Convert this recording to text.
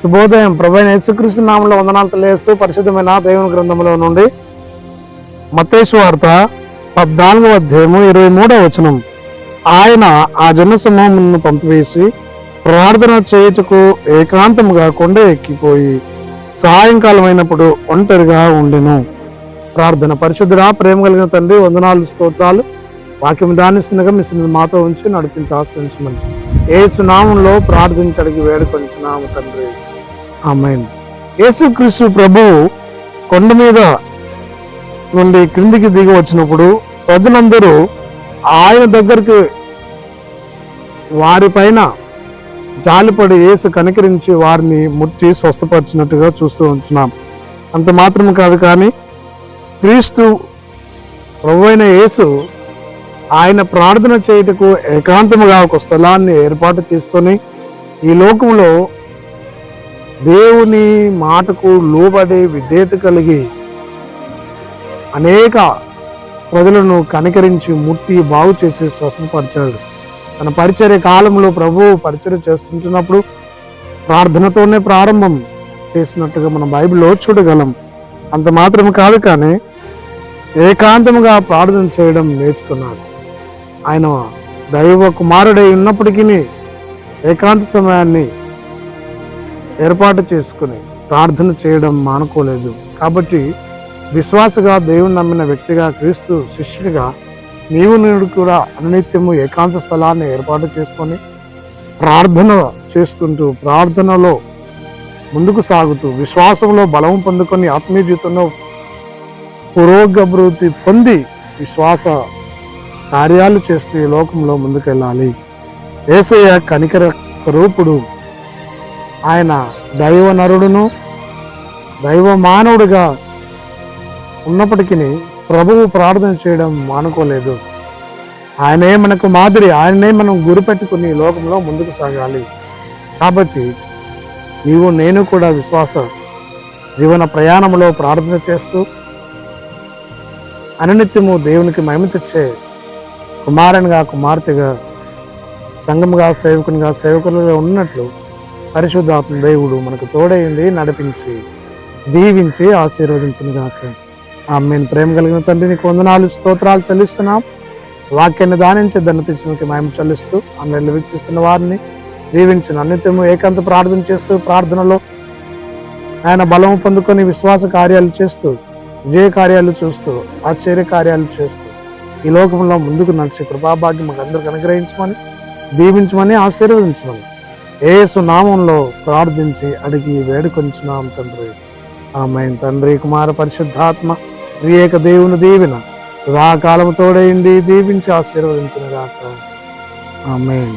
శుభోదయం. ప్రభైన యేసుక్రీస్తు నామంలో వందనాలు తెలియజేస్తూ పరిశుద్ధమైన దేవుని గ్రంథంలో నుండి మత్తేసు వార్త పద్నాలుగవ అధ్యాయము ఇరవై మూడవ వచనం. ఆయన ఆ జన సమూహమును పంపివేసి ప్రార్థన చేయుటకు ఏకాంతముగా కొండ ఎక్కిపోయి సాయంకాలం అయినప్పుడు ఒంటరిగా ఉండెను. ప్రార్థన పరిశుద్ధుడా ప్రేమ కలిగిన తండ్రి వందనాలు స్తోత్రాలు వాక్యం దానిస్తుండగా మీ సన్నిధి మాతో ఉంచి నడిపించి ఆశ్రయించమని. ఏ సునామంలో ప్రార్థించడికి వేడుకొంచున్నాము తండ్రి. ఆమెన్. యేసుక్రీస్తు ప్రభువు కొండ మీద నుండి క్రిందికి దిగి వచ్చినప్పుడు ప్రజలందరూ ఆయన దగ్గరికి వారిపైన జాలిపడి యేసు కనికరించి వారిని ముట్టి స్వస్థపరిచినట్టుగా చూస్తూ ఉంటున్నాం. అంత మాత్రం కాదు కానీ క్రీస్తు ప్రభువైన యేసు ఆయన ప్రార్థన చేయుటకు ఏకాంతముగా ఒక స్థలాన్ని ఏర్పాటు చేసుకొని ఈ లోకంలో దేవుని మాటకు లోబడి విధేయత కలిగి అనేక ప్రజలను కనికరించి ముట్టి బాగు చేసి స్వస్థపరిచాడు. తన పరిచర్య కాలంలో ప్రభు పరిచర్య చేస్తుంటున్నప్పుడు ప్రార్థనతోనే ప్రారంభం చేసినట్టుగా మనం బైబిల్లో చూడగలం. అంత మాత్రం కాదు కానీ ఏకాంతముగా ప్రార్థన చేయడం నేర్చుకున్నాడు. ఆయన దైవ కుమారుడై ఉన్నప్పటికీ ఏకాంత సమయాన్ని ఏర్పాటు చేసుకుని ప్రార్థన చేయడం మానుకోలేదు. కాబట్టి విశ్వాసగా దేవుని నమ్మిన వ్యక్తిగా క్రీస్తు శిష్యుడిగా నీవు నేడు కూడా అనునిత్యము ఏకాంత స్థలాన్ని ఏర్పాటు చేసుకొని ప్రార్థన చేసుకుంటూ ప్రార్థనలో ముందుకు సాగుతూ విశ్వాసంలో బలం పొందుకొని ఆత్మీయ జీవితంలో పురోగభివృద్ధి పొంది విశ్వాస కార్యాలు చేస్తూ ఈ లోకంలో ముందుకెళ్ళాలి. ఏసయ్య కనికర స్వరూపుడు. ఆయన దైవ నరుడును దైవ మానవుడిగా ఉన్నప్పటికీ ప్రభువు ప్రార్థన చేయడం మానుకోలేదు. ఆయనే మనకు మాదిరి ఆయనే మనం గురిపెట్టుకుని లోకంలో ముందుకు సాగాలి. కాబట్టి నీవు నేను కూడా విశ్వాస జీవన ప్రయాణంలో ప్రార్థన చేస్తూ అనునిత్యము దేవునికి మహిమ తెచ్చే కుమారునిగా కుమార్తెగా సంఘముగా సేవకునిగా సేవకులుగా ఉన్నట్లు పరిశుద్ధాత్మ దేవుడు మనకు తోడైంది నడిపించి దీవించి ఆశీర్వదించిన గాక. ఆమెను. ప్రేమ కలిగిన తండ్రి నీకు వందనాలు స్తోత్రాలు చెల్లిస్తున్నాం. వాక్యాన్ని దానించి ధన తెచ్చినకి మేము చెల్లిస్తూ ఆమెను. వీక్షిస్తున్న వారిని దీవించిన అన్నిత్యము ఏకాంత ప్రార్థన చేస్తూ ప్రార్థనలో ఆయన బలము పొందుకొని విశ్వాస కార్యాలు చేస్తూ విజయ కార్యాలు చూస్తూ ఆశ్చర్య కార్యాలు చేస్తూ ఈ లోకంలో ముందుకు నడిచి కృపాభాగ్యం మాకు అందరికి అనుగ్రహించమని దీవించమని ఆశీర్వదించమని ఏసు నామంలో ప్రార్థించి అడిగి వేడుకొంచున్నాం తండ్రి. ఆమె తండ్రి కుమార పరిశుద్ధాత్మ ప్రియేక దేవుని దీవిన సదాకాలము తోడైండి దీవించి ఆశీర్వదించిన గాక. ఆమె